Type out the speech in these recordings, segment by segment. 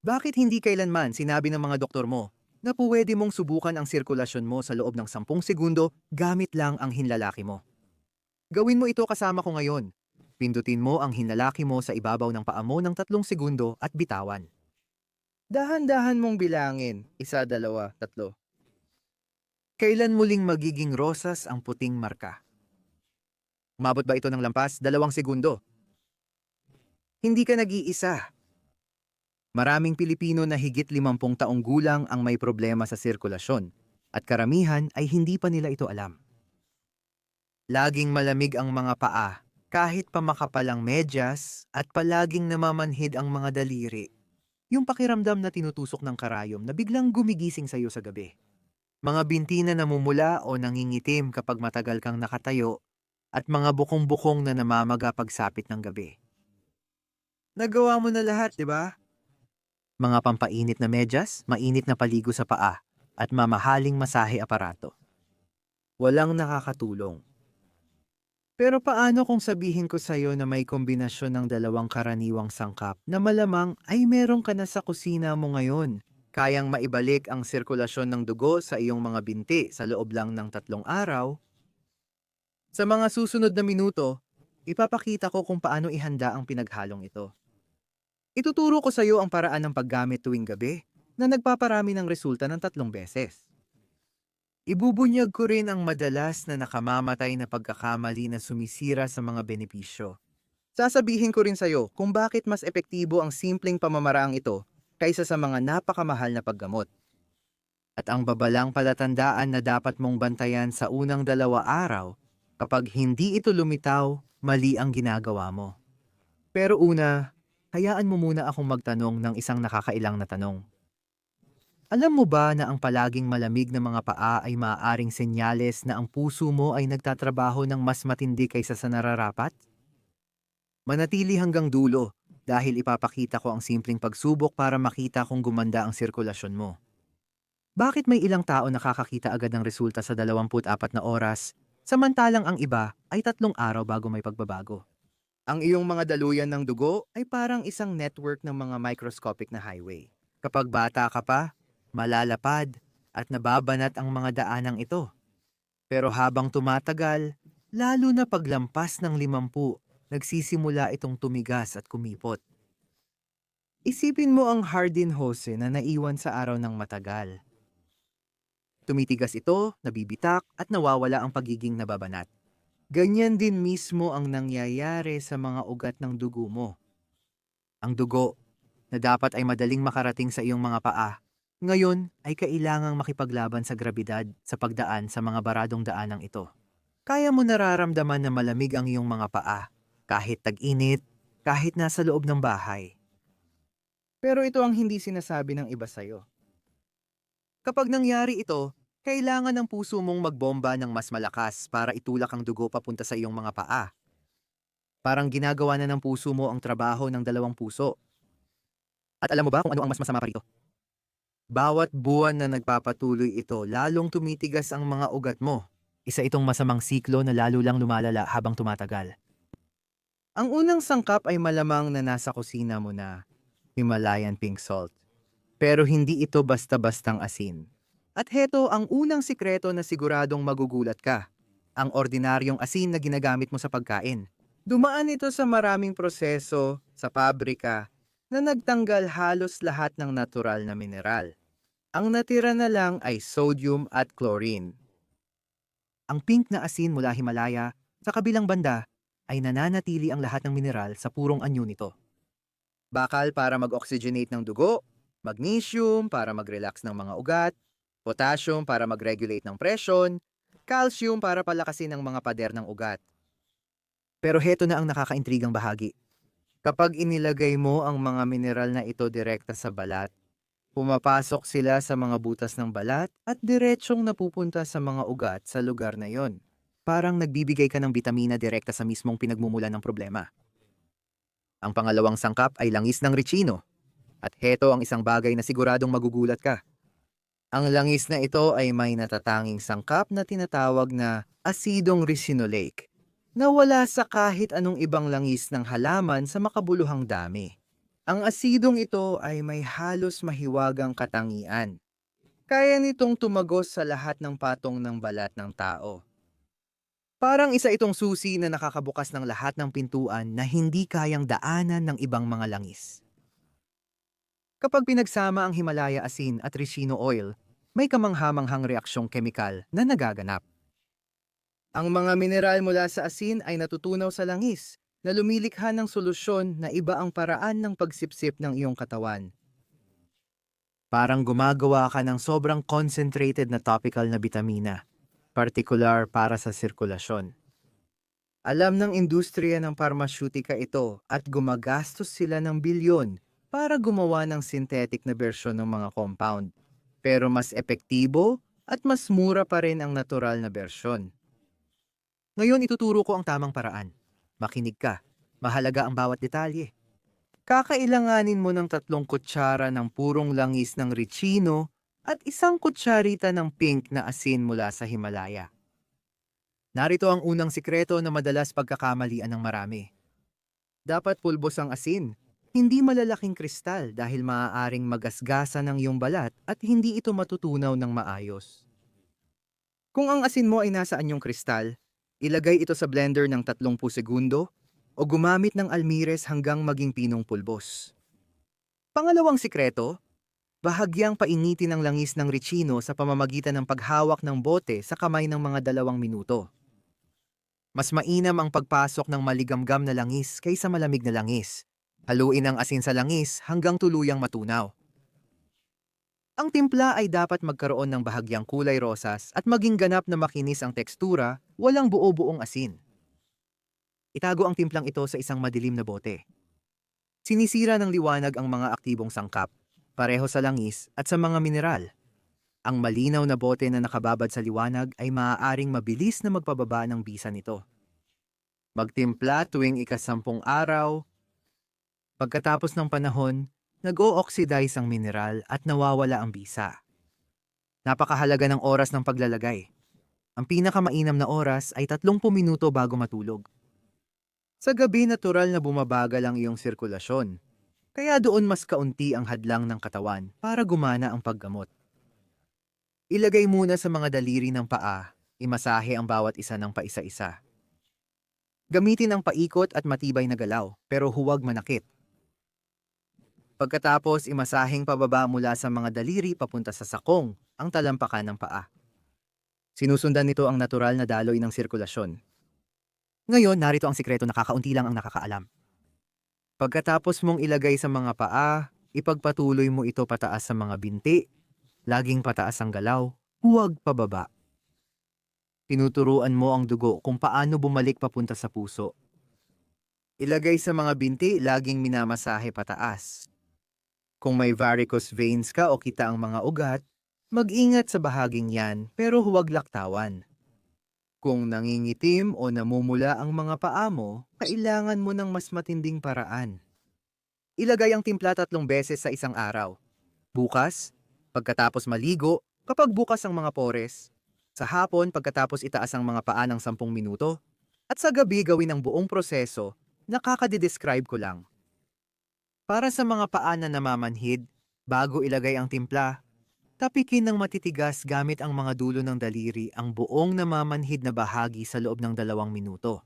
Bakit hindi kailanman sinabi ng mga doktor mo na pwede mong subukan ang sirkulasyon mo sa loob ng 10 segundo gamit lang ang hinlalaki mo? Gawin mo ito kasama ko ngayon. Pindutin mo ang hinlalaki mo sa ibabaw ng paa mo ng 3 segundo at bitawan. Dahan-dahan mong bilangin. Isa, dalawa, tatlo. Kailan muling magiging rosas ang puting marka? Umabot ba ito ng lampas? Dalawang segundo. Hindi ka nag-iisa. Maraming Pilipino na higit 50 taong gulang ang may problema sa sirkulasyon at karamihan ay hindi pa nila ito alam. Laging malamig ang mga paa kahit pa makapalang medyas at palaging namamanhid ang mga daliri. Yung pakiramdam na tinutusok ng karayom na biglang gumigising sa iyo sa gabi. Mga binti na namumula o nangingitim kapag matagal kang nakatayo at mga bukong-bukong na namamaga pagsapit ng gabi. Nagawa mo na lahat, di ba? Mga pampainit na medyas, mainit na paligo sa paa, at mamahaling masahe aparato. Walang nakakatulong. Pero paano kung sabihin ko sa'yo na may kombinasyon ng dalawang karaniwang sangkap na malamang ay meron ka na sa kusina mo ngayon? Kayang maibalik ang sirkulasyon ng dugo sa iyong mga binti sa loob lang ng tatlong araw? Sa mga susunod na minuto, ipapakita ko kung paano ihanda ang pinaghalong ito. Ituturo ko sa iyo ang paraan ng paggamit tuwing gabi na nagpaparami ng resulta ng tatlong beses. Ibubunyag ko rin ang madalas na nakamamatay na pagkakamali na sumisira sa mga benepisyo. Sasabihin ko rin sa iyo kung bakit mas epektibo ang simpleng pamamaraang ito kaysa sa mga napakamahal na paggamot. At ang babalang palatandaan na dapat mong bantayan sa unang dalawa araw kapag hindi ito lumitaw, mali ang ginagawa mo. Pero una, hayaan mo muna akong magtanong ng isang nakakailang na tanong. Alam mo ba na ang palaging malamig na mga paa ay maaaring senyales na ang puso mo ay nagtatrabaho ng mas matindi kaysa sa nararapat? Manatili hanggang dulo dahil ipapakita ko ang simpleng pagsubok para makita kung gumanda ang sirkulasyon mo. Bakit may ilang tao nakakakita agad ng resulta sa 24 na oras, samantalang ang iba ay tatlong araw bago may pagbabago? Ang iyong mga daluyan ng dugo ay parang isang network ng mga microscopic na highway. Kapag bata ka pa, malalapad at nababanat ang mga daanang ito. Pero habang tumatagal, lalo na paglampas ng limampu, nagsisimula itong tumigas at kumipot. Isipin mo ang Hardin Hose na naiwan sa araw ng matagal. Tumitigas ito, nabibitak at nawawala ang pagiging nababanat. Ganyan din mismo ang nangyayari sa mga ugat ng dugo mo. Ang dugo, na dapat ay madaling makarating sa iyong mga paa, ngayon ay kailangang makipaglaban sa grabidad sa pagdaan sa mga baradong daanang ito. Kaya mo nararamdaman na malamig ang iyong mga paa, kahit tag-init, kahit nasa loob ng bahay. Pero ito ang hindi sinasabi ng iba sa'yo. Kapag nangyari ito, kailangan ng puso mong magbomba ng mas malakas para itulak ang dugo papunta sa iyong mga paa. Parang ginagawa na ng puso mo ang trabaho ng dalawang puso. At alam mo ba kung ano ang mas masama pa rito? Bawat buwan na nagpapatuloy ito, lalong tumitigas ang mga ugat mo. Isa itong masamang siklo na lalo lang lumalala habang tumatagal. Ang unang sangkap ay malamang na nasa kusina mo na Himalayan pink salt. Pero hindi ito basta-bastang asin. At heto ang unang sikreto na siguradong magugulat ka. Ang ordinaryong asin na ginagamit mo sa pagkain. Dumaan ito sa maraming proseso sa pabrika na nagtanggal halos lahat ng natural na mineral. Ang natira na lang ay sodium at chlorine. Ang pink na asin mula Himalaya, sa kabilang banda, ay nananatili ang lahat ng mineral sa purong anyo nito. Bakal para mag-oxygenate ng dugo, magnesium para mag-relax ng mga ugat, potassium para mag-regulate ng presyon, calcium para palakasin ang mga pader ng ugat. Pero heto na ang nakakaintrigang bahagi. Kapag inilagay mo ang mga mineral na ito direkta sa balat, pumapasok sila sa mga butas ng balat at diretsyong napupunta sa mga ugat sa lugar na yon. Parang nagbibigay ka ng bitamina direkta sa mismong pinagmumulan ng problema. Ang pangalawang sangkap ay langis ng ricino. At heto ang isang bagay na siguradong magugulat ka. Ang langis na ito ay may natatanging sangkap na tinatawag na asidong ricinoleic na wala sa kahit anong ibang langis ng halaman sa makabuluhang dami. Ang asidong ito ay may halos mahiwagang katangian. Kaya nitong tumagos sa lahat ng patong ng balat ng tao. Parang isa itong susi na nakakabukas ng lahat ng pintuan na hindi kayang daanan ng ibang mga langis. Kapag pinagsama ang Himalaya asin at ricino oil, may kamanghamanghang reaksyong kemikal na nagaganap. Ang mga mineral mula sa asin ay natutunaw sa langis na lumilikha ng solusyon na iba ang paraan ng pagsipsip ng iyong katawan. Parang gumagawa ka ng sobrang concentrated na topical na bitamina, particular para sa sirkulasyon. Alam ng industriya ng parmasyutika ito at gumagastos sila ng bilyon para gumawa ng synthetic na bersyon ng mga compound. Pero mas epektibo at mas mura pa rin ang natural na bersyon. Ngayon ituturo ko ang tamang paraan. Makinig ka. Mahalaga ang bawat detalye. Kakailanganin mo ng tatlong kutsara ng purong langis ng ricino at isang kutsarita ng pink na asin mula sa Himalaya. Narito ang unang sikreto na madalas pagkakamalian ng marami. Dapat pulbos ang asin, hindi malalaking kristal dahil maaaring magasgasa ng iyong balat at hindi ito matutunaw ng maayos. Kung ang asin mo ay nasa anyong kristal, ilagay ito sa blender ng 30 segundo o gumamit ng almires hanggang maging pinong pulbos. Pangalawang sikreto, bahagyang painitin ang langis ng ricino sa pamamagitan ng paghawak ng bote sa kamay ng mga dalawang minuto. Mas mainam ang pagpasok ng maligamgam na langis kaysa malamig na langis. Haluin ang asin sa langis hanggang tuluyang matunaw. Ang timpla ay dapat magkaroon ng bahagyang kulay rosas at maging ganap na makinis ang tekstura, walang buo-buong asin. Itago ang timplang ito sa isang madilim na bote. Sinisira ng liwanag ang mga aktibong sangkap, pareho sa langis at sa mga mineral. Ang malinaw na bote na nakababad sa liwanag ay maaaring mabilis na magpababa ng bisa nito. Magtimpla tuwing ikasampung araw. Pagkatapos ng panahon, nag-o-oxidize ang mineral at nawawala ang bisa. Napakahalaga ng oras ng paglalagay. Ang pinakamainam na oras ay 30 minuto bago matulog. Sa gabi natural na bumabagal ang iyong sirkulasyon, kaya doon mas kaunti ang hadlang ng katawan para gumana ang paggamot. Ilagay muna sa mga daliri ng paa, imasahe ang bawat isa ng paisa-isa. Gamitin ang paikot at matibay na galaw, pero huwag manakit. Pagkatapos, imasaheng pababa mula sa mga daliri papunta sa sakong, ang talampakan ng paa. Sinusundan nito ang natural na daloy ng sirkulasyon. Ngayon, narito ang sikreto na kakaunti lang ang nakakaalam. Pagkatapos mong ilagay sa mga paa, ipagpatuloy mo ito pataas sa mga binti, laging pataas ang galaw, huwag pababa. Tinuturuan mo ang dugo kung paano bumalik papunta sa puso. Ilagay sa mga binti, laging minamasahe pataas. Kung may varicose veins ka o kita ang mga ugat, mag-ingat sa bahaging yan pero huwag laktawan. Kung nangingitim o namumula ang mga paa mo, kailangan mo ng mas matinding paraan. Ilagay ang timpla tatlong beses sa isang araw. Bukas, pagkatapos maligo, kapag bukas ang mga pores, sa hapon pagkatapos itaas ang mga paa ng 10 minuto, at sa gabi gawin ang buong proseso, nakakadidescribe ko lang. Para sa mga paa na namamanhid, bago ilagay ang timpla, tapikin ng matitigas gamit ang mga dulo ng daliri ang buong namamanhid na bahagi sa loob ng dalawang minuto.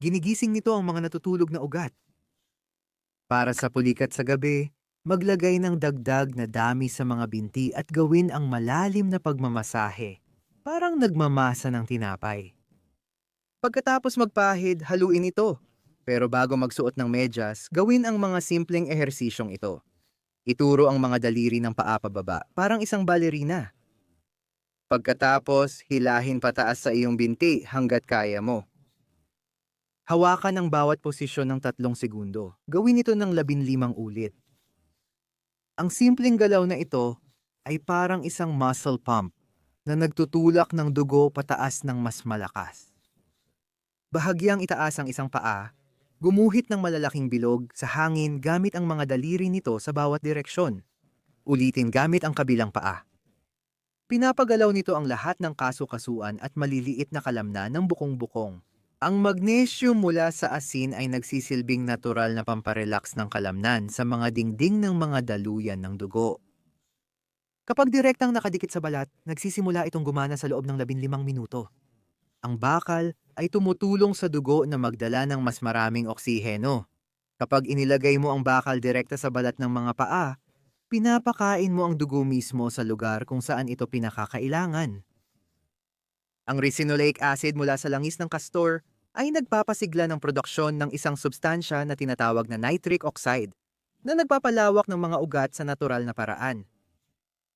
Ginigising nito ang mga natutulog na ugat. Para sa pulikat sa gabi, maglagay ng dagdag na dami sa mga binti at gawin ang malalim na pagmamasahe, parang nagmamasa ng tinapay. Pagkatapos magpahid, haluin ito. Pero bago magsuot ng medyas, gawin ang mga simpleng ehersisyong ito. Ituro ang mga daliri ng paa pababa, parang isang balerina. Pagkatapos, hilahin pataas sa iyong binti hanggat kaya mo. Hawakan ang bawat posisyon ng tatlong segundo. Gawin ito ng labinlimang ulit. Ang simpleng galaw na ito ay parang isang muscle pump na nagtutulak ng dugo pataas ng mas malakas. Bahagyang itaas ang isang paa, gumuhit ng malalaking bilog sa hangin gamit ang mga daliri nito sa bawat direksyon. Ulitin gamit ang kabilang paa. Pinapagalaw nito ang lahat ng kasukasuan at maliliit na kalamna ng bukong-bukong. Ang magnesium mula sa asin ay nagsisilbing natural na pamparelax ng kalamnan sa mga dingding ng mga daluyan ng dugo. Kapag direktang nakadikit sa balat, nagsisimula itong gumana sa loob ng 15 minuto. Ang bakal ay tumutulong sa dugo na magdala ng mas maraming oksiheno. Kapag inilagay mo ang bakal direkta sa balat ng mga paa, pinapakain mo ang dugo mismo sa lugar kung saan ito pinakakailangan. Ang ricinoleic acid mula sa langis ng castor ay nagpapasigla ng produksyon ng isang substansya na tinatawag na nitric oxide na nagpapalawak ng mga ugat sa natural na paraan.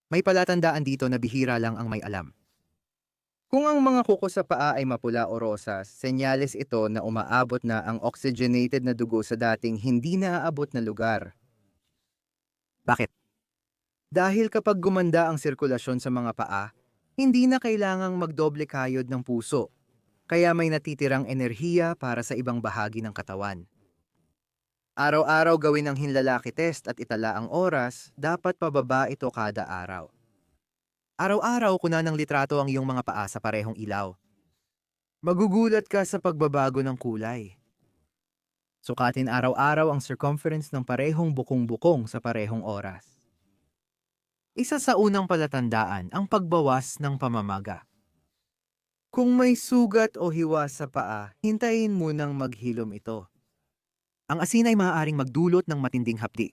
May palatandaan dito na bihira lang ang may alam. Kung ang mga kuko sa paa ay mapula o rosas, senyales ito na umaabot na ang oxygenated na dugo sa dating hindi naaabot na lugar. Bakit? Dahil kapag gumanda ang sirkulasyon sa mga paa, hindi na kailangang magdoble kayod ng puso, kaya may natitirang enerhiya para sa ibang bahagi ng katawan. Araw-araw gawin ang hinlalaki test at itala ang oras, dapat pababa ito kada araw. Araw-araw kuna ng litrato ang iyong mga paa sa parehong ilaw. Magugulat ka sa pagbabago ng kulay. Sukatin araw-araw ang circumference ng parehong bukong-bukong sa parehong oras. Isa sa unang palatandaan ang pagbawas ng pamamaga. Kung may sugat o hiwa sa paa, hintayin munang maghilom ito. Ang asin ay maaaring magdulot ng matinding hapdi.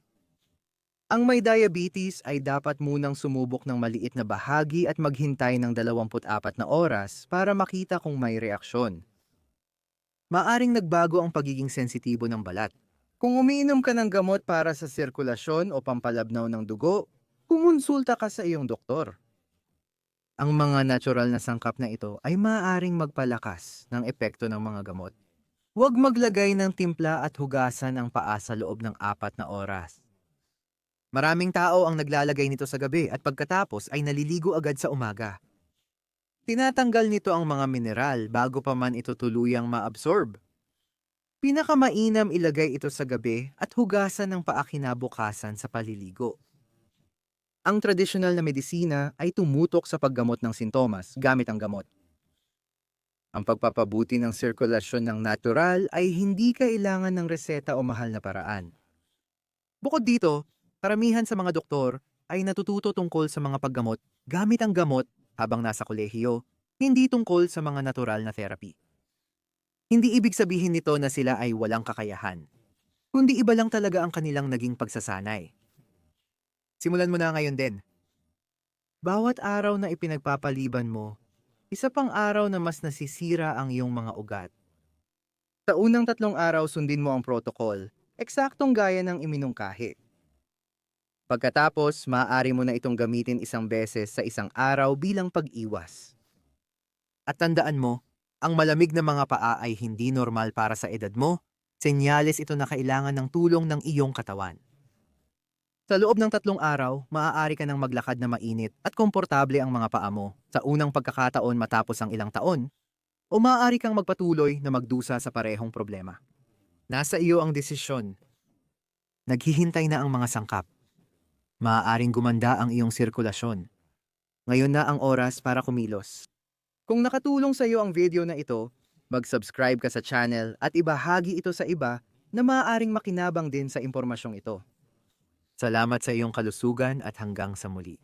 Ang may diabetes ay dapat munang sumubok ng maliit na bahagi at maghintay ng 24 na oras para makita kung may reaksyon. Maaring nagbago ang pagiging sensitibo ng balat. Kung umiinom ka ng gamot para sa sirkulasyon o pampalabnaw ng dugo, kumonsulta ka sa iyong doktor. Ang mga natural na sangkap na ito ay maaaring magpalakas ng epekto ng mga gamot. Huwag maglagay ng timpla at hugasan ang paa sa loob ng apat na oras. Maraming tao ang naglalagay nito sa gabi at pagkatapos ay naliligo agad sa umaga. Tinatanggal nito ang mga mineral bago pa man ito tuluyang maabsorb. Pinakamainam ilagay ito sa gabi at hugasan ng paa kinabukasan sa paliligo. Ang tradisyonal na medisina ay tumutok sa paggamot ng sintomas gamit ang gamot. Ang pagpapabuti ng sirkulasyon ng natural ay hindi kailangan ng reseta o mahal na paraan. Bukod dito, karamihan sa mga doktor ay natututo tungkol sa mga paggamot gamit ang gamot habang nasa kolehiyo, hindi tungkol sa mga natural na therapy. Hindi ibig sabihin nito na sila ay walang kakayahan, kundi iba lang talaga ang kanilang naging pagsasanay. Simulan mo na ngayon din. Bawat araw na ipinagpapaliban mo, isa pang araw na mas nasisira ang iyong mga ugat. Sa unang tatlong araw sundin mo ang protocol, eksaktong gaya ng iminungkahi. Pagkatapos, maaari mo na itong gamitin isang beses sa isang araw bilang pag-iwas. At tandaan mo, ang malamig na mga paa ay hindi normal para sa edad mo, senyales ito na kailangan ng tulong ng iyong katawan. Sa loob ng tatlong araw, maaari ka nang maglakad na mainit at komportable ang mga paa mo sa unang pagkakataon matapos ang ilang taon, o maaari kang magpatuloy na magdusa sa parehong problema. Nasa iyo ang desisyon. Naghihintay na ang mga sangkap. Maaaring gumanda ang iyong sirkulasyon. Ngayon na ang oras para kumilos. Kung nakatulong sa iyo ang video na ito, mag-subscribe ka sa channel at ibahagi ito sa iba na maaaring makinabang din sa impormasyong ito. Salamat sa iyong kalusugan at hanggang sa muli.